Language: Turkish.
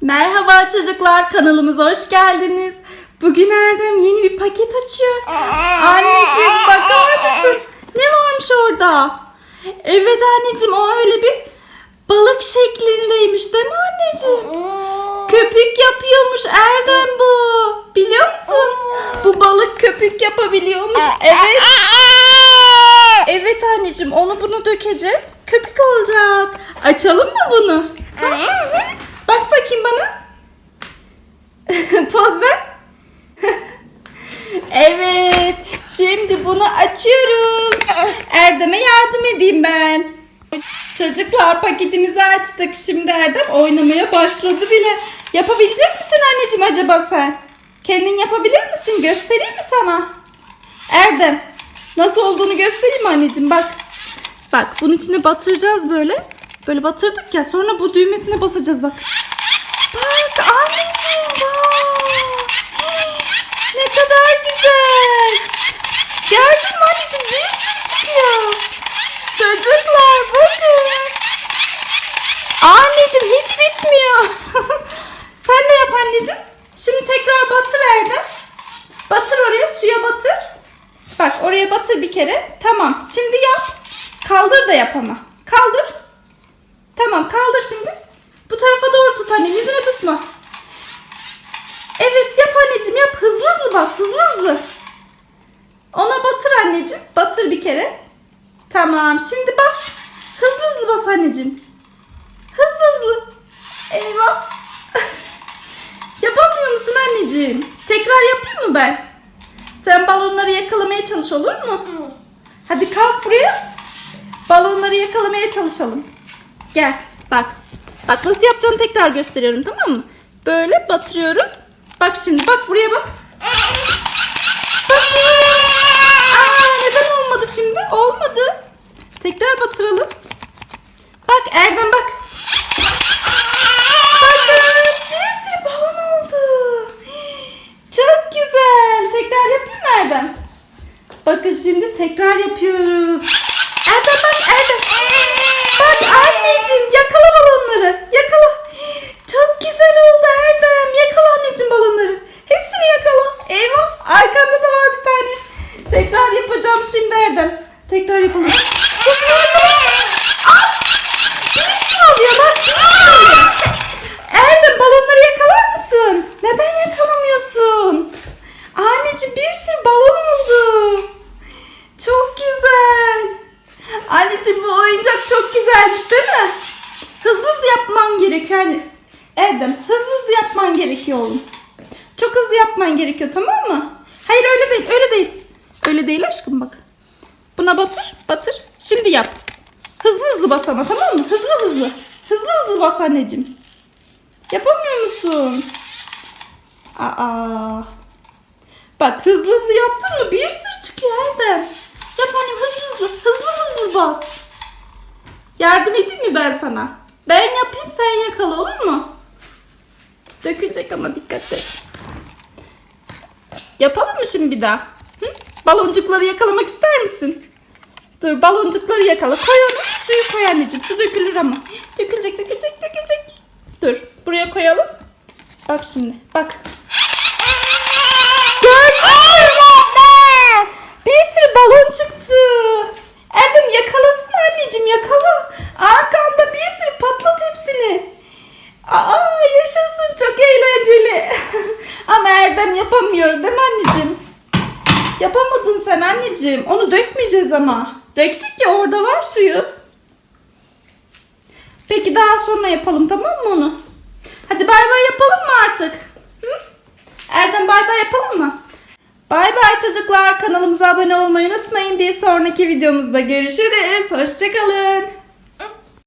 Merhaba çocuklar kanalımıza hoş geldiniz. Bugün Erdem yeni bir paket açıyor. Anneciğim bakar mısın? Ne varmış orada? Evet anneciğim o öyle bir balık şeklindeymiş değil mi anneciğim? Köpük yapıyormuş Erdem bu. Biliyor musun? Bu balık köpük yapabiliyormuş. Evet. Evet anneciğim onu bunu dökeceğiz. Köpük olacak. Açalım mı bunu? Bak bakayım bana. Poz ver. evet. Şimdi bunu açıyoruz. Erdem'e yardım edeyim ben. Çocuklar paketimizi açtık. Şimdi Erdem oynamaya başladı bile. Yapabilecek misin anneciğim acaba sen? Kendin yapabilir misin? Göstereyim mi sana? Erdem. Nasıl olduğunu göstereyim mi anneciğim? Bak. Bak bunun içine batıracağız böyle. Böyle batırdık ya sonra bu düğmesine basacağız bak anneciğim bak. Ne kadar güzel. Bir sürü çıkıyor. Çocuklar bakın. Anneciğim hiç bitmiyor. Sen de yap anneciğim. Şimdi tekrar batır Erdem. Batır oraya suya batır. Bak oraya batır bir kere. Tamam şimdi yap. Kaldır da yap ama. Kaldır. Tamam kaldır şimdi. Bu tarafa doğru tut anne yüzüne tutma. Evet yap anneciğim yap. Hızlı hızlı bas hızlı hızlı. Ona batır bir kere. Tamam şimdi bas. Hızlı hızlı bas anneciğim. Hızlı hızlı. Eyvah. Yapamıyor musun anneciğim? Tekrar yapayım mı ben? Sen balonları yakalamaya çalış olur mu? Hadi kalk buraya. Balonları yakalamaya çalışalım. Gel bak. Bak nasıl yapacağını tekrar gösteriyorum tamam mı? Böyle batırıyoruz. Bak şimdi bak buraya. Bak. Aa, neden olmadı şimdi? Olmadı. Tekrar batıralım. Bak Erdem bak. Bakın bir sürü balon oldu. Çok güzel. Tekrar yapayım mı Erdem? Bakın şimdi tekrar yapıyoruz. Erdem bak Erdem. Bak anneciğim yakala balonları. Yakala. Çok güzel oldu Erdem. Yakala anneciğim balonları. Hepsini yakala. Eyvah arkanda da var bir tane. Tekrar yapacağım şimdi Erdem. Tekrar yapalım. Ah! Bir sürü oluyor bak. Bir sürü oluyor. Erdem balonları yakalar mısın? Neden yakalamıyorsun? Anneciğim bir sürü balon oldu. Çok güzel. Anneciğim bu oyuncak çok güzelmiş değil mi? Hızlı hızlı yapman gerekiyor. Yani Erdem hızlı hızlı yapman gerekiyor oğlum. Çok hızlı yapman gerekiyor tamam mı? Hayır öyle değil öyle değil. Öyle değil aşkım bak. Buna batır batır. Şimdi yap. Hızlı hızlı bas ama tamam mı? Hızlı hızlı. Hızlı hızlı bas anneciğim. Yapamıyor musun? Aa. Bak hızlı hızlı yaptın mı? Bir sürü çıkıyor Erdem. Yap annem hızlı hızlı. Hızlı hızlı bas. Yardım edeyim mi ben sana? Ben yapayım sen yakala olur mu? Dökülecek ama dikkat et. Yapalım mı şimdi bir daha? Hı? Baloncukları yakalamak ister misin? Dur baloncukları yakala. Koy onu. Suyu koy anneciğim. Su dökülür ama. Dökülecek dökülecek dökülecek. Dur buraya koyalım. Bak şimdi bak. Gördün mü? Bir sürü balon çıktı. Erdem yakalasın anneciğim yakala. Arkanda bir sürü patlat hepsini. Aa yaşasın çok eğlenceli. Ama Erdem yapamıyor değil mi anneciğim? Yapamadın sen anneciğim. Onu dökmeyeceğiz ama. Döktük ya orada var suyu. Peki daha sonra yapalım tamam mı onu? Hadi bay bay yapalım mı artık? Hı? Erdem bay bay yapalım mı? Bay bay çocuklar. Kanalımıza abone olmayı unutmayın. Bir sonraki videomuzda görüşürüz. Hoşçakalın.